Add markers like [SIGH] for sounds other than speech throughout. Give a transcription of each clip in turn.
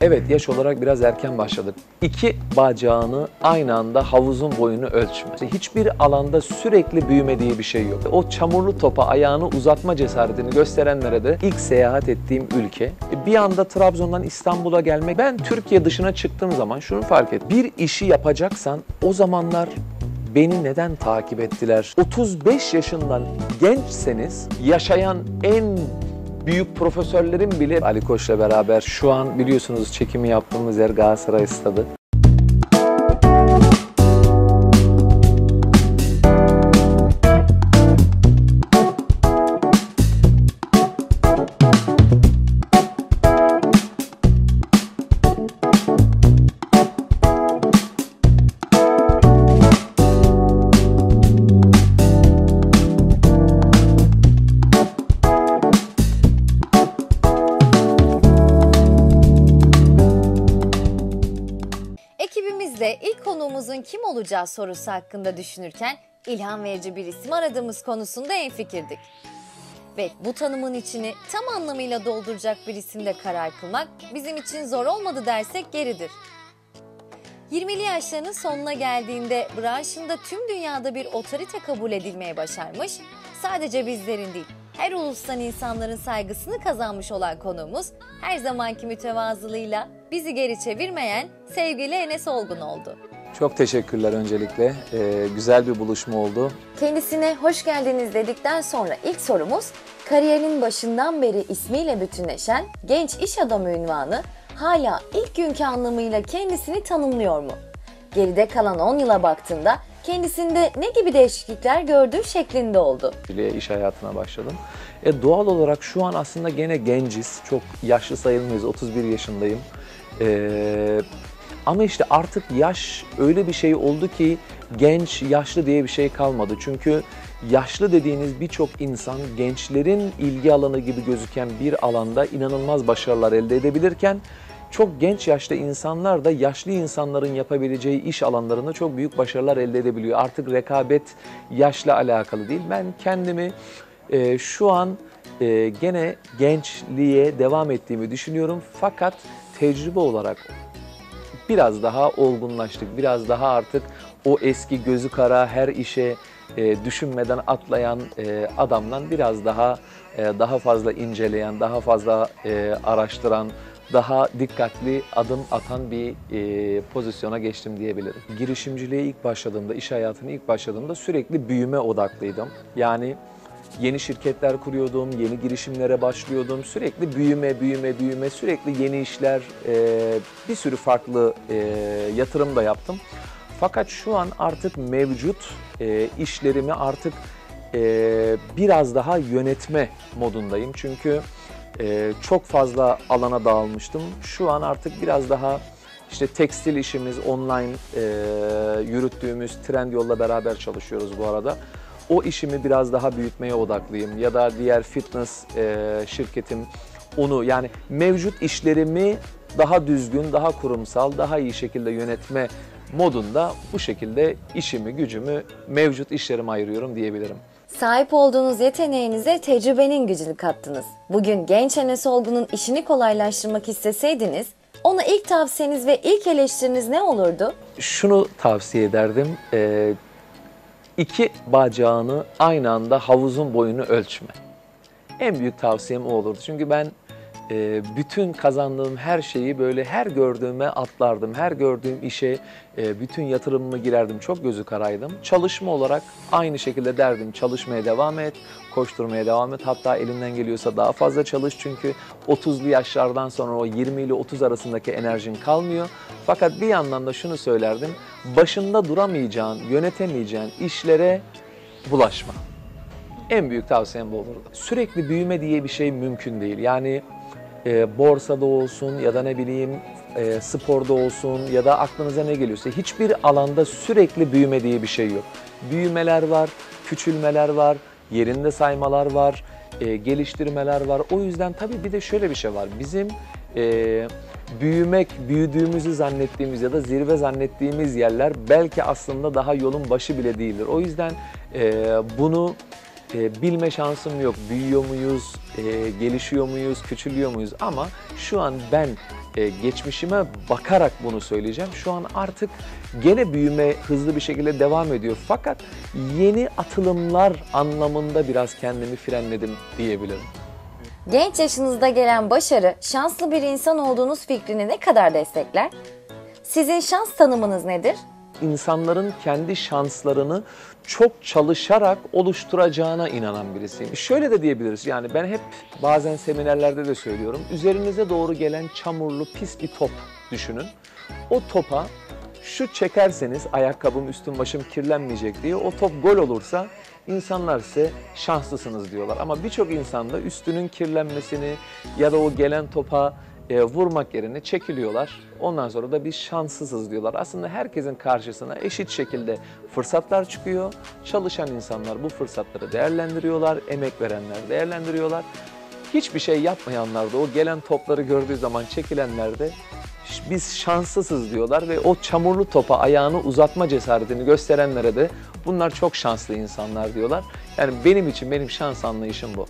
Evet yaş olarak biraz erken başladık. İki bacağını aynı anda havuzun boyunu ölçme. Hiçbir alanda sürekli büyüme diye bir şey yok. O çamurlu topa ayağını uzatma cesaretini gösterenlere de ilk seyahat ettiğim ülke. Bir anda Trabzon'dan İstanbul'a gelmek. Ben Türkiye dışına çıktığım zaman şunu fark et. Bir işi yapacaksan o zamanlar Beni neden takip ettiler? 35 yaşından gençseniz yaşayan en büyük profesörlerin bile Ali Koç'la beraber şu an biliyorsunuz çekimi yaptığımız yer Galatasaray Stadı. Kim olacağı sorusu hakkında düşünürken ilham verici bir isim aradığımız konusunda enfikirdik. Ve bu tanımın içini tam anlamıyla dolduracak bir isimde karar kılmak bizim için zor olmadı dersek geridir. 20'li yaşlarının sonuna geldiğinde branşında tüm dünyada bir otorite kabul edilmeye başarmış, sadece bizlerin değil, her ulustan insanların saygısını kazanmış olan konuğumuz her zamanki mütevazılığıyla bizi geri çevirmeyen sevgili Enes Olgun oldu. Çok teşekkürler öncelikle. Ee, güzel bir buluşma oldu. Kendisine hoş geldiniz dedikten sonra ilk sorumuz kariyerinin başından beri ismiyle bütünleşen genç iş adamı ünvanı hala ilk günkü anlamıyla kendisini tanımlıyor mu? Geride kalan 10 yıla baktığında kendisinde ne gibi değişiklikler gördüğü şeklinde oldu. İş hayatına başladım. E, doğal olarak şu an aslında gene genciz. Çok yaşlı sayılmayız. 31 yaşındayım. E, ama işte artık yaş öyle bir şey oldu ki genç, yaşlı diye bir şey kalmadı. Çünkü yaşlı dediğiniz birçok insan gençlerin ilgi alanı gibi gözüken bir alanda inanılmaz başarılar elde edebilirken çok genç yaşta insanlar da yaşlı insanların yapabileceği iş alanlarında çok büyük başarılar elde edebiliyor. Artık rekabet yaşla alakalı değil. Ben kendimi e, şu an e, gene gençliğe devam ettiğimi düşünüyorum. Fakat tecrübe olarak biraz daha olgunlaştık. Biraz daha artık o eski gözü kara her işe e, düşünmeden atlayan e, adamdan biraz daha e, daha fazla inceleyen, daha fazla e, araştıran, daha dikkatli adım atan bir e, pozisyona geçtim diyebilirim. Girişimciliğe ilk başladığımda, iş hayatına ilk başladığımda sürekli büyüme odaklıydım. Yani yeni şirketler kuruyordum, yeni girişimlere başlıyordum. Sürekli büyüme, büyüme, büyüme, sürekli yeni işler, e, bir sürü farklı e, yatırım da yaptım. Fakat şu an artık mevcut e, işlerimi artık e, biraz daha yönetme modundayım. Çünkü çok fazla alana dağılmıştım. Şu an artık biraz daha işte tekstil işimiz, online e, yürüttüğümüz Trendyol'la beraber çalışıyoruz bu arada. O işimi biraz daha büyütmeye odaklıyım ya da diğer fitness e, şirketim onu yani mevcut işlerimi daha düzgün, daha kurumsal, daha iyi şekilde yönetme modunda bu şekilde işimi, gücümü mevcut işlerime ayırıyorum diyebilirim. Sahip olduğunuz yeteneğinize tecrübenin gücünü kattınız. Bugün genç Enes Olgun'un işini kolaylaştırmak isteseydiniz, ona ilk tavsiyeniz ve ilk eleştiriniz ne olurdu? Şunu tavsiye ederdim. E, iki bacağını aynı anda havuzun boyunu ölçme. En büyük tavsiyem o olurdu. Çünkü ben e, bütün kazandığım her şeyi böyle her gördüğüme atlardım. Her gördüğüm işe e, bütün yatırımımı girerdim. Çok gözü karaydım. Çalışma olarak aynı şekilde derdim. Çalışmaya devam et, koşturmaya devam et. Hatta elinden geliyorsa daha fazla çalış. Çünkü 30'lu yaşlardan sonra o 20 ile 30 arasındaki enerjin kalmıyor. Fakat bir yandan da şunu söylerdim. Başında duramayacağın, yönetemeyeceğin işlere bulaşma. En büyük tavsiyem bu olurdu. Sürekli büyüme diye bir şey mümkün değil. Yani e, borsada olsun ya da ne bileyim e, sporda olsun ya da aklınıza ne geliyorsa hiçbir alanda sürekli büyüme diye bir şey yok. Büyümeler var, küçülmeler var, yerinde saymalar var, e, geliştirmeler var. O yüzden tabii bir de şöyle bir şey var. Bizim e, büyümek, büyüdüğümüzü zannettiğimiz ya da zirve zannettiğimiz yerler belki aslında daha yolun başı bile değildir. O yüzden e, bunu e, bilme şansım yok. Büyüyor muyuz, e, gelişiyor muyuz, küçülüyor muyuz? Ama şu an ben e, geçmişime bakarak bunu söyleyeceğim. Şu an artık gene büyüme hızlı bir şekilde devam ediyor. Fakat yeni atılımlar anlamında biraz kendimi frenledim diyebilirim. Genç yaşınızda gelen başarı, şanslı bir insan olduğunuz fikrini ne kadar destekler? Sizin şans tanımınız nedir? İnsanların kendi şanslarını çok çalışarak oluşturacağına inanan birisiyim. Şöyle de diyebiliriz yani ben hep bazen seminerlerde de söylüyorum. Üzerinize doğru gelen çamurlu pis bir top düşünün. O topa şu çekerseniz ayakkabım üstüm başım kirlenmeyecek diye o top gol olursa insanlar size şanslısınız diyorlar. Ama birçok insanda üstünün kirlenmesini ya da o gelen topa e, vurmak yerine çekiliyorlar. Ondan sonra da biz şanssızız diyorlar. Aslında herkesin karşısına eşit şekilde fırsatlar çıkıyor. Çalışan insanlar bu fırsatları değerlendiriyorlar, emek verenler değerlendiriyorlar. Hiçbir şey yapmayanlar da o gelen topları gördüğü zaman çekilenler de biz şanssızız diyorlar ve o çamurlu topa ayağını uzatma cesaretini gösterenlere de bunlar çok şanslı insanlar diyorlar. Yani benim için benim şans anlayışım bu.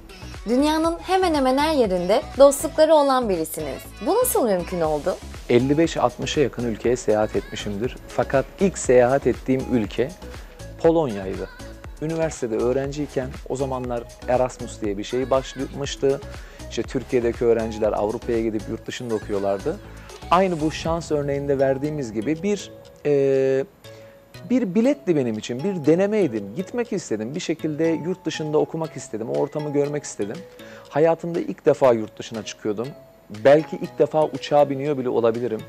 Dünyanın hemen hemen her yerinde dostlukları olan birisiniz. Bu nasıl mümkün oldu? 55-60'a yakın ülkeye seyahat etmişimdir. Fakat ilk seyahat ettiğim ülke Polonya'ydı. Üniversitede öğrenciyken o zamanlar Erasmus diye bir şey başlamıştı. İşte Türkiye'deki öğrenciler Avrupa'ya gidip yurt dışında okuyorlardı. Aynı bu şans örneğinde verdiğimiz gibi bir e, bir biletti benim için, bir denemeydim. Gitmek istedim, bir şekilde yurt dışında okumak istedim, o ortamı görmek istedim. Hayatımda ilk defa yurt dışına çıkıyordum. Belki ilk defa uçağa biniyor bile olabilirim.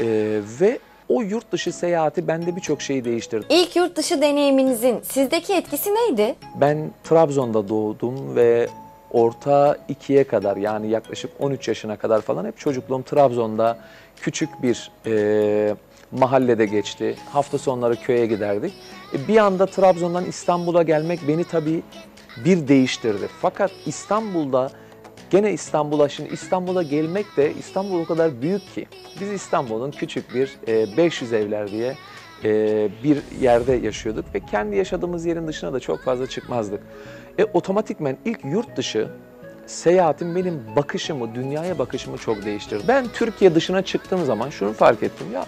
Ee, ve o yurt dışı seyahati bende birçok şeyi değiştirdi. İlk yurt dışı deneyiminizin sizdeki etkisi neydi? Ben Trabzon'da doğdum ve orta ikiye kadar yani yaklaşık 13 yaşına kadar falan hep çocukluğum Trabzon'da küçük bir e, mahallede geçti. Hafta sonları köye giderdik. E, bir anda Trabzon'dan İstanbul'a gelmek beni tabii bir değiştirdi. Fakat İstanbul'da gene İstanbul'a şimdi İstanbul'a gelmek de İstanbul o kadar büyük ki. Biz İstanbul'un küçük bir e, 500 evler diye e, bir yerde yaşıyorduk ve kendi yaşadığımız yerin dışına da çok fazla çıkmazdık. E, otomatikmen ilk yurt dışı seyahatim benim bakışımı, dünyaya bakışımı çok değiştirdi. Ben Türkiye dışına çıktığım zaman şunu fark ettim ya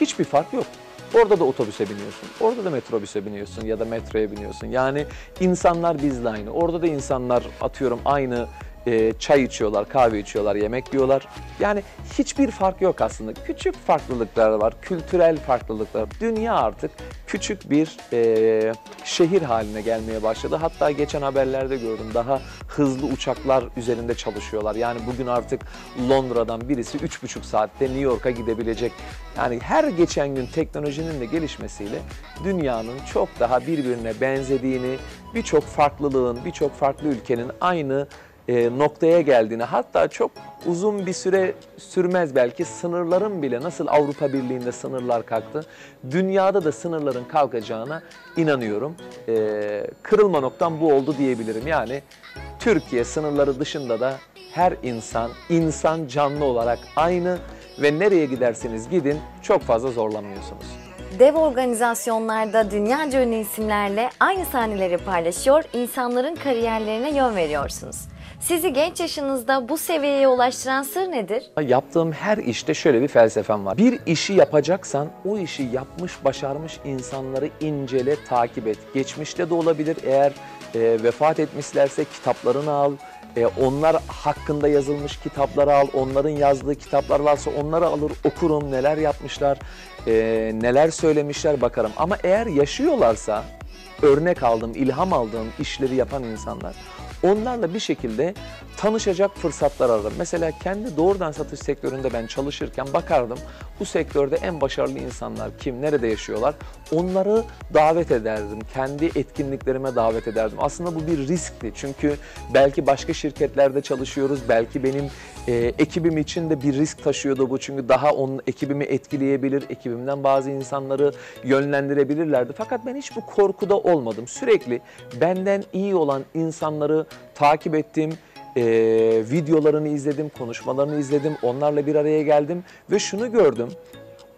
hiçbir fark yok. Orada da otobüse biniyorsun, orada da metrobüse biniyorsun ya da metroya biniyorsun. Yani insanlar bizle aynı. Orada da insanlar atıyorum aynı e, çay içiyorlar, kahve içiyorlar, yemek yiyorlar. Yani hiçbir fark yok aslında. Küçük farklılıklar var, kültürel farklılıklar. Dünya artık küçük bir e, şehir haline gelmeye başladı. Hatta geçen haberlerde gördüm daha hızlı uçaklar üzerinde çalışıyorlar. Yani bugün artık Londra'dan birisi 3,5 saatte New York'a gidebilecek. Yani her geçen gün teknolojinin de gelişmesiyle dünyanın çok daha birbirine benzediğini, birçok farklılığın, birçok farklı ülkenin aynı e, noktaya geldiğini hatta çok uzun bir süre sürmez belki sınırların bile nasıl Avrupa Birliği'nde sınırlar kalktı dünyada da sınırların kalkacağına inanıyorum. E, kırılma noktam bu oldu diyebilirim yani Türkiye sınırları dışında da her insan insan canlı olarak aynı ve nereye giderseniz gidin çok fazla zorlanmıyorsunuz. Dev organizasyonlarda dünyaca ünlü isimlerle aynı sahneleri paylaşıyor, insanların kariyerlerine yön veriyorsunuz. Sizi genç yaşınızda bu seviyeye ulaştıran sır nedir? Yaptığım her işte şöyle bir felsefem var. Bir işi yapacaksan o işi yapmış, başarmış insanları incele, takip et. Geçmişte de olabilir eğer e, vefat etmişlerse kitaplarını al, e, onlar hakkında yazılmış kitapları al, onların yazdığı kitaplar varsa onları alır okurum, neler yapmışlar, e, neler söylemişler bakarım. Ama eğer yaşıyorlarsa örnek aldığım, ilham aldığım işleri yapan insanlar onlarla bir şekilde tanışacak fırsatlar ararım. Mesela kendi doğrudan satış sektöründe ben çalışırken bakardım bu sektörde en başarılı insanlar kim, nerede yaşıyorlar onları davet ederdim. Kendi etkinliklerime davet ederdim. Aslında bu bir riskti çünkü belki başka şirketlerde çalışıyoruz, belki benim e, ekibim için de bir risk taşıyordu bu çünkü daha onun ekibimi etkileyebilir, ekibimden bazı insanları yönlendirebilirlerdi. Fakat ben hiç bu korkuda olmadım. Sürekli benden iyi olan insanları takip ettim, e, videolarını izledim, konuşmalarını izledim, onlarla bir araya geldim ve şunu gördüm.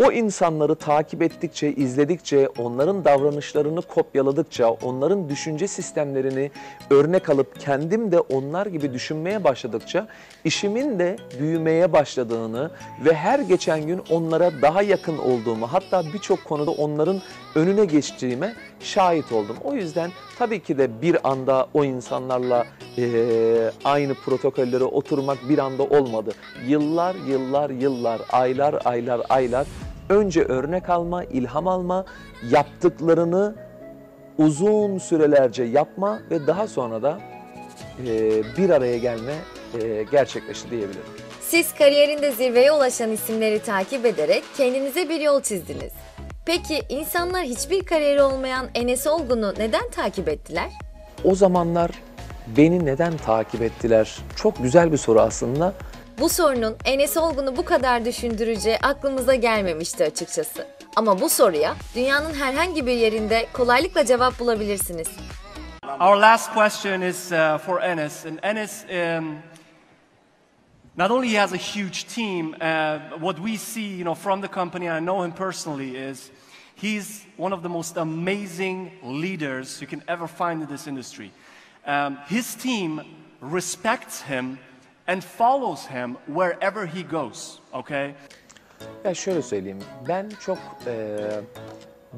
o insanları takip ettikçe, izledikçe, onların davranışlarını kopyaladıkça, onların düşünce sistemlerini örnek alıp kendim de onlar gibi düşünmeye başladıkça işimin de büyümeye başladığını ve her geçen gün onlara daha yakın olduğumu, hatta birçok konuda onların önüne geçtiğime şahit oldum. O yüzden tabii ki de bir anda o insanlarla eee, aynı protokollere oturmak bir anda olmadı. Yıllar, yıllar, yıllar, aylar, aylar, aylar önce örnek alma, ilham alma, yaptıklarını uzun sürelerce yapma ve daha sonra da eee, bir araya gelme eee, gerçekleşti diyebilirim. Siz kariyerinde zirveye ulaşan isimleri takip ederek kendinize bir yol çizdiniz. Peki insanlar hiçbir kariyeri olmayan Enes Olgun'u neden takip ettiler? O zamanlar beni neden takip ettiler? Çok güzel bir soru aslında. Bu sorunun Enes Olgun'u bu kadar düşündüreceği aklımıza gelmemişti açıkçası. Ama bu soruya dünyanın herhangi bir yerinde kolaylıkla cevap bulabilirsiniz. Our last question is uh, for Enes, and Enes um, not only he has a huge team. Uh, what we see, you know, from the company, I know him personally, is he's one of the most amazing leaders you can ever find in this industry. Um, his team respects him and follows him wherever he goes. Okay. Ya şöyle söyleyeyim, ben çok eee,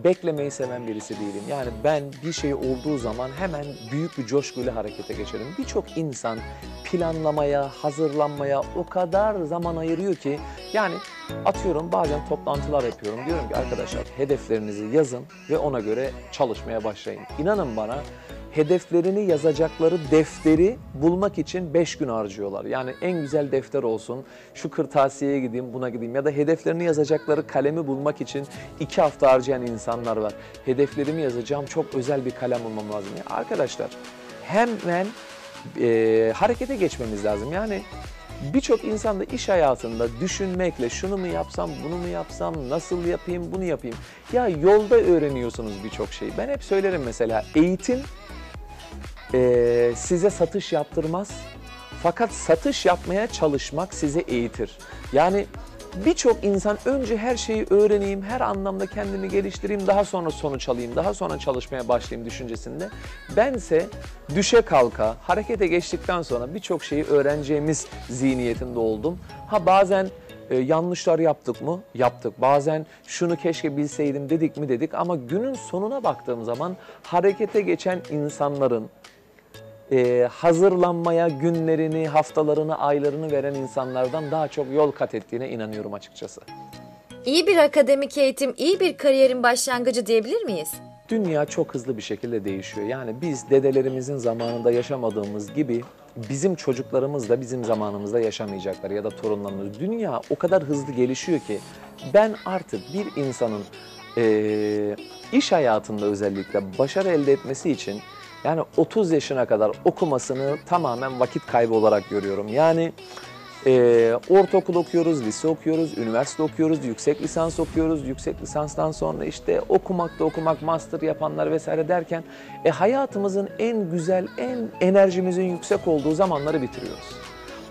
beklemeyi seven birisi değilim. Yani ben bir şey olduğu zaman hemen büyük bir coşkuyla harekete geçerim. Birçok insan planlamaya, hazırlanmaya o kadar zaman ayırıyor ki yani atıyorum bazen toplantılar yapıyorum. Diyorum ki arkadaşlar hedeflerinizi yazın ve ona göre çalışmaya başlayın. İnanın bana hedeflerini yazacakları defteri bulmak için 5 gün harcıyorlar. Yani en güzel defter olsun, şu kırtasiyeye gideyim, buna gideyim ya da hedeflerini yazacakları kalemi bulmak için 2 hafta harcayan insanlar var. Hedeflerimi yazacağım, çok özel bir kalem bulmam lazım. Ya arkadaşlar hemen e, harekete geçmemiz lazım. Yani birçok insan da iş hayatında düşünmekle şunu mu yapsam, bunu mu yapsam, nasıl yapayım, bunu yapayım. Ya yolda öğreniyorsunuz birçok şeyi. Ben hep söylerim mesela eğitim e, size satış yaptırmaz. Fakat satış yapmaya çalışmak sizi eğitir. Yani birçok insan önce her şeyi öğreneyim, her anlamda kendimi geliştireyim, daha sonra sonuç alayım, daha sonra çalışmaya başlayayım düşüncesinde. Bense düşe kalka, harekete geçtikten sonra birçok şeyi öğreneceğimiz zihniyetinde oldum. Ha bazen e, yanlışlar yaptık mı? Yaptık. Bazen şunu keşke bilseydim dedik mi dedik ama günün sonuna baktığım zaman harekete geçen insanların e, hazırlanmaya günlerini, haftalarını, aylarını veren insanlardan daha çok yol kat ettiğine inanıyorum açıkçası. İyi bir akademik eğitim, iyi bir kariyerin başlangıcı diyebilir miyiz? Dünya çok hızlı bir şekilde değişiyor. Yani biz dedelerimizin zamanında yaşamadığımız gibi bizim çocuklarımız da bizim zamanımızda yaşamayacaklar ya da torunlarımız. Dünya o kadar hızlı gelişiyor ki ben artık bir insanın eee, iş hayatında özellikle başarı elde etmesi için yani 30 yaşına kadar okumasını tamamen vakit kaybı olarak görüyorum. Yani ee, ortaokul okuyoruz, lise okuyoruz, üniversite okuyoruz, yüksek lisans okuyoruz. Yüksek lisanstan sonra işte okumak da okumak, master yapanlar vesaire derken e, hayatımızın en güzel, en enerjimizin yüksek olduğu zamanları bitiriyoruz.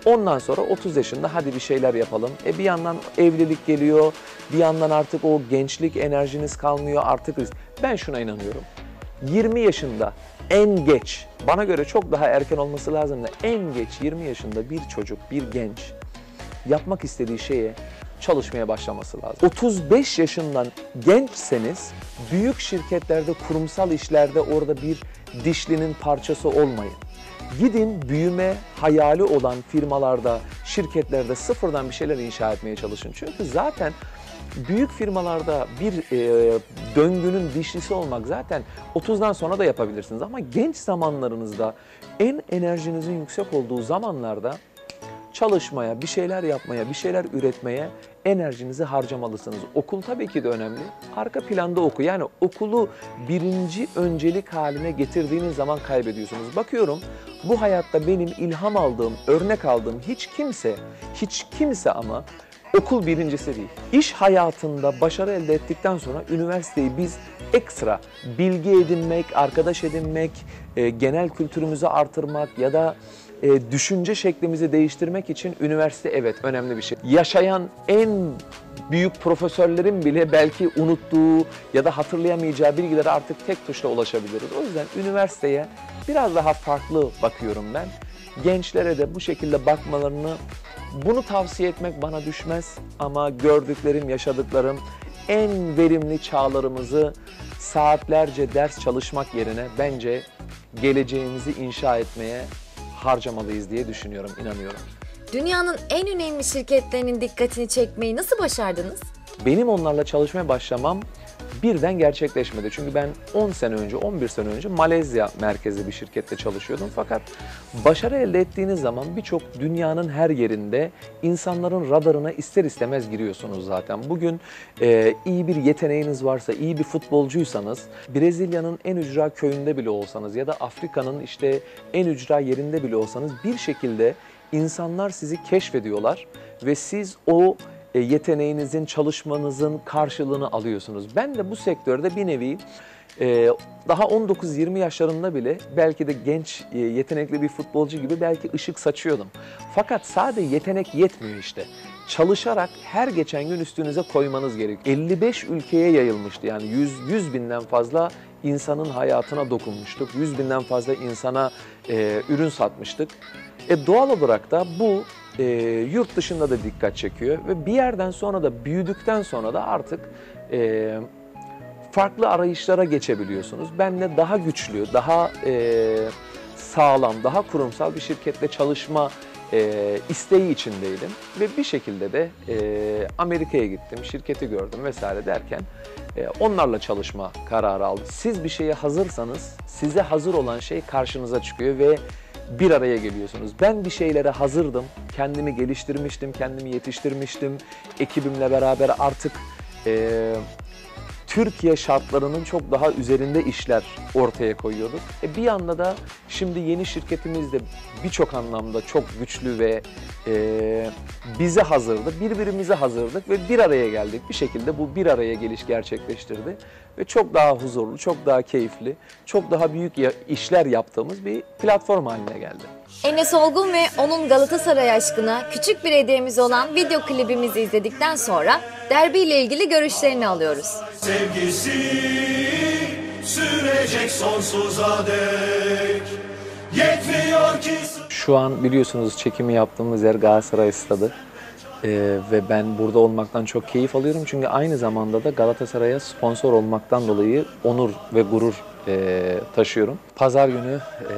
Ondan sonra 30 yaşında hadi bir şeyler yapalım. E bir yandan evlilik geliyor, bir yandan artık o gençlik enerjiniz kalmıyor artık. Ben şuna inanıyorum. 20 yaşında en geç, bana göre çok daha erken olması lazım da en geç 20 yaşında bir çocuk, bir genç yapmak istediği şeye çalışmaya başlaması lazım. 35 yaşından gençseniz büyük şirketlerde, kurumsal işlerde orada bir dişlinin parçası olmayın. Gidin büyüme hayali olan firmalarda, şirketlerde sıfırdan bir şeyler inşa etmeye çalışın. Çünkü zaten büyük firmalarda bir e, döngünün dişlisi olmak zaten 30'dan sonra da yapabilirsiniz. Ama genç zamanlarınızda en enerjinizin yüksek olduğu zamanlarda çalışmaya, bir şeyler yapmaya, bir şeyler üretmeye enerjinizi harcamalısınız. Okul tabii ki de önemli. Arka planda oku. Yani okulu birinci öncelik haline getirdiğiniz zaman kaybediyorsunuz. Bakıyorum bu hayatta benim ilham aldığım, örnek aldığım hiç kimse, hiç kimse ama okul birincisi değil. İş hayatında başarı elde ettikten sonra üniversiteyi biz ekstra bilgi edinmek, arkadaş edinmek, e, genel kültürümüzü artırmak ya da e, düşünce şeklimizi değiştirmek için üniversite evet önemli bir şey. Yaşayan en büyük profesörlerin bile belki unuttuğu ya da hatırlayamayacağı bilgilere artık tek tuşla ulaşabiliriz. O yüzden üniversiteye biraz daha farklı bakıyorum ben. Gençlere de bu şekilde bakmalarını bunu tavsiye etmek bana düşmez ama gördüklerim, yaşadıklarım en verimli çağlarımızı saatlerce ders çalışmak yerine bence geleceğimizi inşa etmeye harcamalıyız diye düşünüyorum, inanıyorum. Dünyanın en önemli şirketlerinin dikkatini çekmeyi nasıl başardınız? Benim onlarla çalışmaya başlamam birden gerçekleşmedi. Çünkü ben 10 sene önce, 11 sene önce Malezya merkezli bir şirkette çalışıyordum. Fakat başarı elde ettiğiniz zaman birçok dünyanın her yerinde insanların radarına ister istemez giriyorsunuz zaten. Bugün e, iyi bir yeteneğiniz varsa, iyi bir futbolcuysanız, Brezilya'nın en ücra köyünde bile olsanız ya da Afrika'nın işte en ücra yerinde bile olsanız bir şekilde insanlar sizi keşfediyorlar ve siz o yeteneğinizin, çalışmanızın karşılığını alıyorsunuz. Ben de bu sektörde bir nevi e, daha 19-20 yaşlarında bile belki de genç, e, yetenekli bir futbolcu gibi belki ışık saçıyordum. Fakat sadece yetenek yetmiyor işte. Çalışarak her geçen gün üstünüze koymanız gerekiyor. 55 ülkeye yayılmıştı yani 100, 100 binden fazla insanın hayatına dokunmuştuk. 100 binden fazla insana e, ürün satmıştık. E doğal olarak da bu e, yurt dışında da dikkat çekiyor ve bir yerden sonra da büyüdükten sonra da artık e, farklı arayışlara geçebiliyorsunuz. Ben de daha güçlü, daha e, sağlam, daha kurumsal bir şirkette çalışma e, isteği içindeydim ve bir şekilde de e, Amerika'ya gittim, şirketi gördüm vesaire derken e, onlarla çalışma kararı aldım. Siz bir şeye hazırsanız size hazır olan şey karşınıza çıkıyor ve bir araya geliyorsunuz. Ben bir şeylere hazırdım, kendimi geliştirmiştim, kendimi yetiştirmiştim. Ekibimle beraber artık e, Türkiye şartlarının çok daha üzerinde işler ortaya koyuyorduk. E bir yanda da şimdi yeni şirketimiz de birçok anlamda çok güçlü ve e, bize hazırdı, birbirimize hazırdık ve bir araya geldik. Bir şekilde bu bir araya geliş gerçekleştirdi ve çok daha huzurlu, çok daha keyifli, çok daha büyük işler yaptığımız bir platform haline geldi. Enes Olgun ve onun Galatasaray aşkına küçük bir hediyemiz olan video klibimizi izledikten sonra derbi ile ilgili görüşlerini alıyoruz. Sevgisi sürecek sonsuza dek Yetmiyor ki Şu an biliyorsunuz çekimi yaptığımız yer Galatasaray Stadı. Ee, ve ben burada olmaktan çok keyif alıyorum. Çünkü aynı zamanda da Galatasaray'a sponsor olmaktan dolayı onur ve gurur e, taşıyorum. Pazar günü e,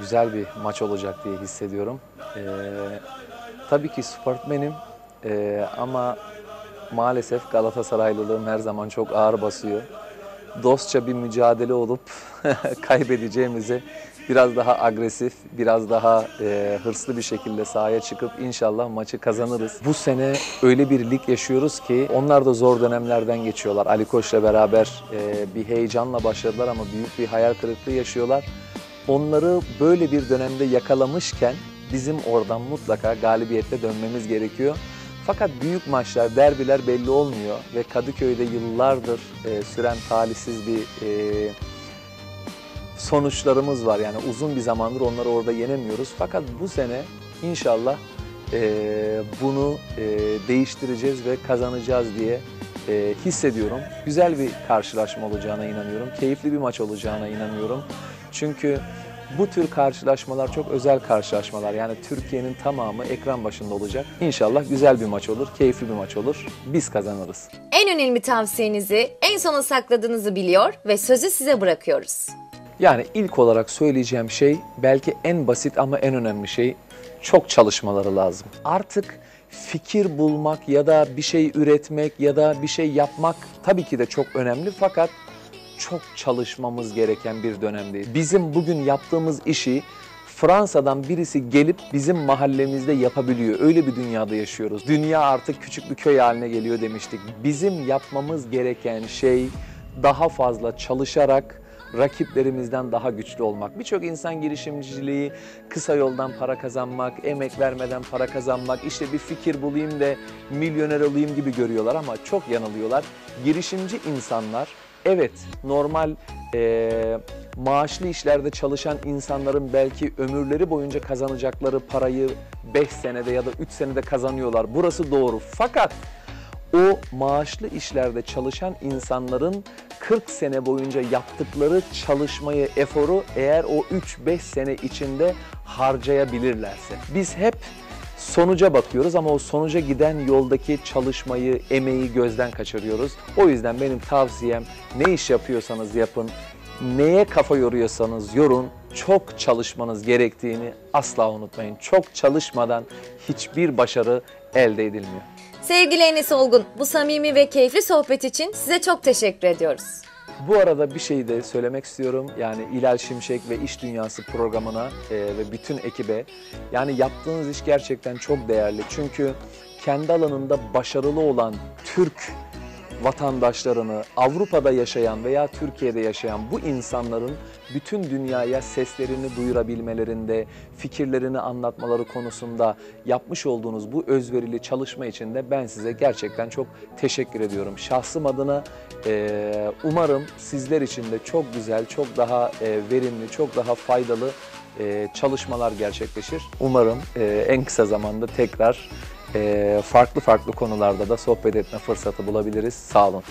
güzel bir maç olacak diye hissediyorum. E, tabii ki sportmenim e, ama maalesef Galatasaraylılığım her zaman çok ağır basıyor dostça bir mücadele olup [LAUGHS] kaybedeceğimizi biraz daha agresif, biraz daha e, hırslı bir şekilde sahaya çıkıp inşallah maçı kazanırız. Bu sene öyle bir lig yaşıyoruz ki onlar da zor dönemlerden geçiyorlar. Ali Koç'la beraber e, bir heyecanla başladılar ama büyük bir hayal kırıklığı yaşıyorlar. Onları böyle bir dönemde yakalamışken bizim oradan mutlaka galibiyetle dönmemiz gerekiyor. Fakat büyük maçlar, derbiler belli olmuyor ve Kadıköy'de yıllardır e, süren talihsiz bir e, sonuçlarımız var. Yani uzun bir zamandır onları orada yenemiyoruz. Fakat bu sene inşallah e, bunu e, değiştireceğiz ve kazanacağız diye e, hissediyorum. Güzel bir karşılaşma olacağına inanıyorum. Keyifli bir maç olacağına inanıyorum. Çünkü bu tür karşılaşmalar çok özel karşılaşmalar. Yani Türkiye'nin tamamı ekran başında olacak. İnşallah güzel bir maç olur, keyifli bir maç olur. Biz kazanırız. En önemli tavsiyenizi en sona sakladığınızı biliyor ve sözü size bırakıyoruz. Yani ilk olarak söyleyeceğim şey belki en basit ama en önemli şey çok çalışmaları lazım. Artık fikir bulmak ya da bir şey üretmek ya da bir şey yapmak tabii ki de çok önemli fakat çok çalışmamız gereken bir dönemdeyiz. Bizim bugün yaptığımız işi Fransa'dan birisi gelip bizim mahallemizde yapabiliyor. Öyle bir dünyada yaşıyoruz. Dünya artık küçük bir köy haline geliyor demiştik. Bizim yapmamız gereken şey daha fazla çalışarak rakiplerimizden daha güçlü olmak. Birçok insan girişimciliği kısa yoldan para kazanmak, emek vermeden para kazanmak, işte bir fikir bulayım da milyoner olayım gibi görüyorlar ama çok yanılıyorlar. Girişimci insanlar evet normal eee, maaşlı işlerde çalışan insanların belki ömürleri boyunca kazanacakları parayı 5 senede ya da 3 senede kazanıyorlar. Burası doğru. Fakat o maaşlı işlerde çalışan insanların 40 sene boyunca yaptıkları çalışmayı, eforu eğer o 3-5 sene içinde harcayabilirlerse. Biz hep sonuca bakıyoruz ama o sonuca giden yoldaki çalışmayı, emeği gözden kaçırıyoruz. O yüzden benim tavsiyem ne iş yapıyorsanız yapın, neye kafa yoruyorsanız yorun, çok çalışmanız gerektiğini asla unutmayın. Çok çalışmadan hiçbir başarı elde edilmiyor. Sevgili Enes Olgun, bu samimi ve keyifli sohbet için size çok teşekkür ediyoruz. Bu arada bir şey de söylemek istiyorum. Yani İlal Şimşek ve İş Dünyası programına e, ve bütün ekibe yani yaptığınız iş gerçekten çok değerli. Çünkü kendi alanında başarılı olan Türk vatandaşlarını Avrupa'da yaşayan veya Türkiye'de yaşayan bu insanların bütün dünyaya seslerini duyurabilmelerinde, fikirlerini anlatmaları konusunda yapmış olduğunuz bu özverili çalışma için de ben size gerçekten çok teşekkür ediyorum. Şahsım adına e, umarım sizler için de çok güzel, çok daha e, verimli, çok daha faydalı e, çalışmalar gerçekleşir. Umarım e, en kısa zamanda tekrar farklı farklı konularda da sohbet etme fırsatı bulabiliriz. Sağ olun.